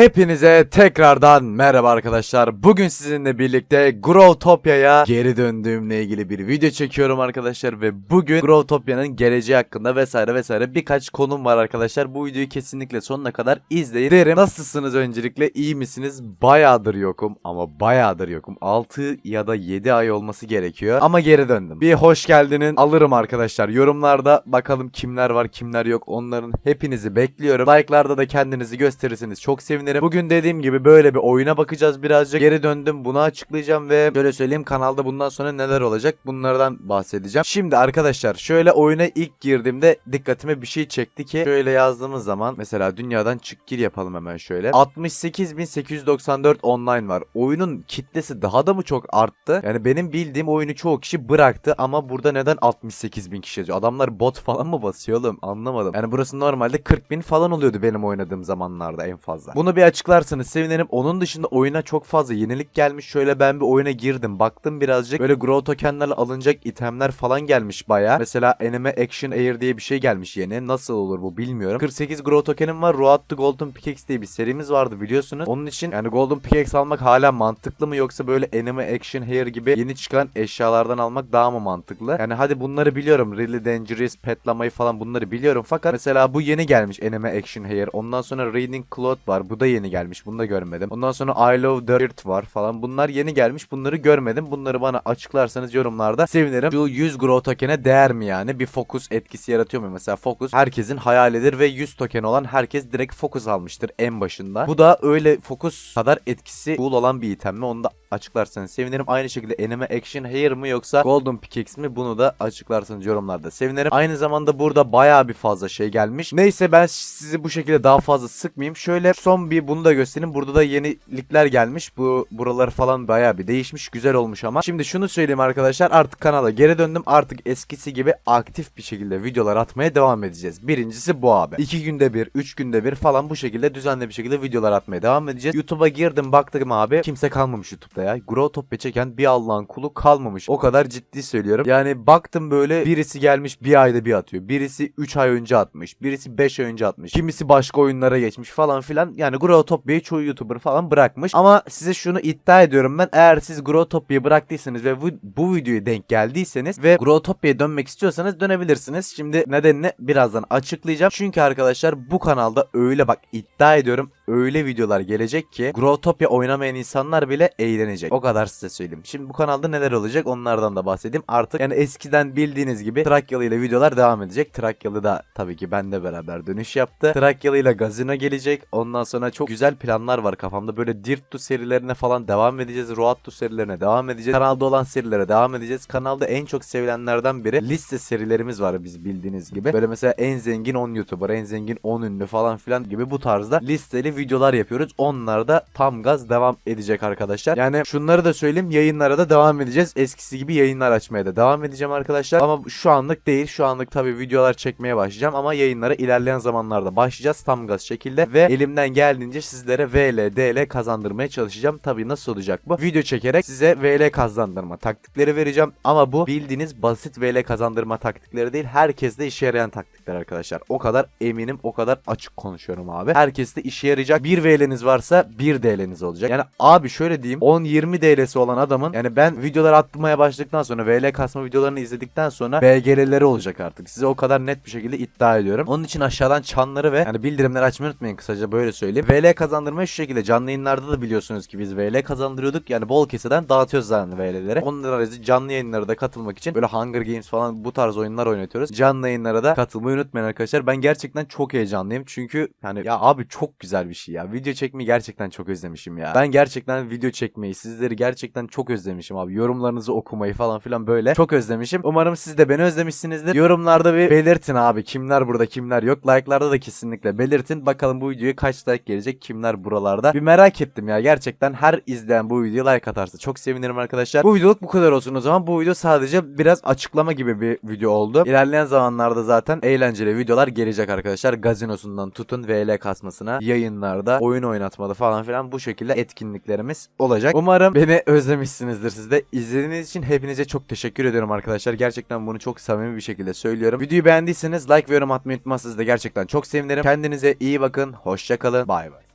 Hepinize tekrardan merhaba arkadaşlar. Bugün sizinle birlikte Growtopia'ya geri döndüğümle ilgili bir video çekiyorum arkadaşlar ve bugün Growtopia'nın geleceği hakkında vesaire vesaire birkaç konum var arkadaşlar. Bu videoyu kesinlikle sonuna kadar izleyin. Derim nasılsınız öncelikle iyi misiniz? Bayağıdır yokum ama bayağıdır yokum. 6 ya da 7 ay olması gerekiyor ama geri döndüm. Bir hoş geldinin alırım arkadaşlar. Yorumlarda bakalım kimler var kimler yok onların hepinizi bekliyorum. Like'larda da kendinizi gösterirseniz çok sevinirim. Bugün dediğim gibi böyle bir oyuna bakacağız birazcık. Geri döndüm bunu açıklayacağım ve şöyle söyleyeyim kanalda bundan sonra neler olacak bunlardan bahsedeceğim. Şimdi arkadaşlar şöyle oyuna ilk girdiğimde dikkatime bir şey çekti ki şöyle yazdığımız zaman mesela dünyadan çık gir yapalım hemen şöyle. 68.894 online var. Oyunun kitlesi daha da mı çok arttı? Yani benim bildiğim oyunu çoğu kişi bıraktı ama burada neden 68.000 kişi yazıyor? Adamlar bot falan mı basıyor oğlum? Anlamadım. Yani burası normalde 40.000 falan oluyordu benim oynadığım zamanlarda en fazla. Bunu bir açıklarsanız sevinirim. Onun dışında oyuna çok fazla yenilik gelmiş. Şöyle ben bir oyuna girdim. Baktım birazcık. Böyle grow tokenlerle alınacak itemler falan gelmiş baya. Mesela Anime Action Air diye bir şey gelmiş yeni. Nasıl olur bu bilmiyorum. 48 grow tokenim var. Road to Golden Pickaxe diye bir serimiz vardı biliyorsunuz. Onun için yani Golden Pickaxe almak hala mantıklı mı yoksa böyle Anime Action Hair gibi yeni çıkan eşyalardan almak daha mı mantıklı? Yani hadi bunları biliyorum. Really Dangerous, Petlamayı falan bunları biliyorum. Fakat mesela bu yeni gelmiş Anime Action Hair. Ondan sonra Reading Cloth var. Bu da yeni gelmiş. Bunu da görmedim. Ondan sonra I Love Dirt var falan. Bunlar yeni gelmiş. Bunları görmedim. Bunları bana açıklarsanız yorumlarda sevinirim. Şu 100 grow token'e değer mi yani? Bir fokus etkisi yaratıyor mu? Mesela fokus herkesin hayalidir ve 100 token olan herkes direkt fokus almıştır en başında. Bu da öyle fokus kadar etkisi cool olan bir item mi? Onu da açıklarsanız sevinirim. Aynı şekilde Anime Action Hair mı yoksa Golden Pickaxe mi? Bunu da açıklarsanız yorumlarda sevinirim. Aynı zamanda burada bayağı bir fazla şey gelmiş. Neyse ben sizi bu şekilde daha fazla sıkmayayım. Şöyle son bir bunu da göstereyim. Burada da yenilikler gelmiş. Bu buralar falan bayağı bir değişmiş. Güzel olmuş ama. Şimdi şunu söyleyeyim arkadaşlar. Artık kanala geri döndüm. Artık eskisi gibi aktif bir şekilde videolar atmaya devam edeceğiz. Birincisi bu abi. 2 günde bir, 3 günde bir falan bu şekilde düzenli bir şekilde videolar atmaya devam edeceğiz. YouTube'a girdim baktım abi. Kimse kalmamış YouTube'da ya. Growtopia çeken bir Allah'ın kulu kalmamış. O kadar ciddi söylüyorum. Yani baktım böyle birisi gelmiş bir ayda bir atıyor. Birisi 3 ay önce atmış. Birisi 5 ay önce atmış. Kimisi başka oyunlara geçmiş falan filan. Yani Growtopia'yı çoğu YouTuber falan bırakmış. Ama size şunu iddia ediyorum ben. Eğer siz Growtopia'yı bıraktıysanız ve bu, bu videoya denk geldiyseniz ve Growtopia'ya dönmek istiyorsanız dönebilirsiniz. Şimdi nedenini birazdan açıklayacağım. Çünkü arkadaşlar bu kanalda öyle bak iddia ediyorum öyle videolar gelecek ki Growtopia oynamayan insanlar bile eğlenecek. O kadar size söyleyeyim. Şimdi bu kanalda neler olacak onlardan da bahsedeyim. Artık yani eskiden bildiğiniz gibi Trakyalı ile videolar devam edecek. Trakyalı da tabii ki benle beraber dönüş yaptı. Trakyalı ile Gazino gelecek. Ondan sonra çok güzel planlar var kafamda. Böyle Dirt to serilerine falan devam edeceğiz. Road to serilerine devam edeceğiz. Kanalda olan serilere devam edeceğiz. Kanalda en çok sevilenlerden biri liste serilerimiz var biz bildiğiniz gibi. Böyle mesela en zengin 10 YouTuber, en zengin 10 ünlü falan filan gibi bu tarzda listeli videolar yapıyoruz. Onlar da tam gaz devam edecek arkadaşlar. Yani şunları da söyleyeyim yayınlara da devam edeceğiz. Eskisi gibi yayınlar açmaya da devam edeceğim arkadaşlar. Ama şu anlık değil. Şu anlık tabii videolar çekmeye başlayacağım ama yayınlara ilerleyen zamanlarda başlayacağız tam gaz şekilde ve elimden geldiğince sizlere VL, DL kazandırmaya çalışacağım. Tabii nasıl olacak bu? Video çekerek size VL kazandırma taktikleri vereceğim ama bu bildiğiniz basit VL kazandırma taktikleri değil. Herkeste işe yarayan taktikler arkadaşlar. O kadar eminim, o kadar açık konuşuyorum abi. Herkeste işe yarayacak. Bir VL'niz varsa bir DL'niz olacak. Yani abi şöyle diyeyim 10-20 DL'si olan adamın yani ben videolar atmaya başladıktan sonra VL kasma videolarını izledikten sonra BGL'leri olacak artık. Size o kadar net bir şekilde iddia ediyorum. Onun için aşağıdan çanları ve yani bildirimleri açmayı unutmayın kısaca böyle söyleyeyim. VL kazandırmayı şu şekilde canlı yayınlarda da biliyorsunuz ki biz VL kazandırıyorduk. Yani bol keseden dağıtıyoruz zaten VL'leri. Onlara canlı yayınlara da katılmak için böyle Hunger Games falan bu tarz oyunlar oynatıyoruz. Canlı yayınlara da katılmayı unutmayın arkadaşlar. Ben gerçekten çok heyecanlıyım. Çünkü yani ya abi çok güzel bir şey ya. Video çekmeyi gerçekten çok özlemişim ya. Ben gerçekten video çekmeyi, sizleri gerçekten çok özlemişim abi. Yorumlarınızı okumayı falan filan böyle çok özlemişim. Umarım siz de beni özlemişsinizdir. Yorumlarda bir belirtin abi. Kimler burada, kimler yok. Like'larda da kesinlikle belirtin. Bakalım bu videoya kaç like gelecek, kimler buralarda. Bir merak ettim ya. Gerçekten her izleyen bu videoya like atarsa çok sevinirim arkadaşlar. Bu videoluk bu kadar olsun o zaman. Bu video sadece biraz açıklama gibi bir video oldu. İlerleyen zamanlarda zaten eğlenceli videolar gelecek arkadaşlar. Gazinosundan tutun VL kasmasına, yayınlarda, oyun oynatmalı falan filan bu şekilde etkinliklerimiz olacak. Umarım beni özlemişsinizdir siz de. İzlediğiniz için hepinize çok teşekkür ediyorum arkadaşlar. Gerçekten bunu çok samimi bir şekilde söylüyorum. Videoyu beğendiyseniz like ve yorum atmayı unutmazsınız da gerçekten çok sevinirim. Kendinize iyi bakın. Hoşçakalın. Bay bay.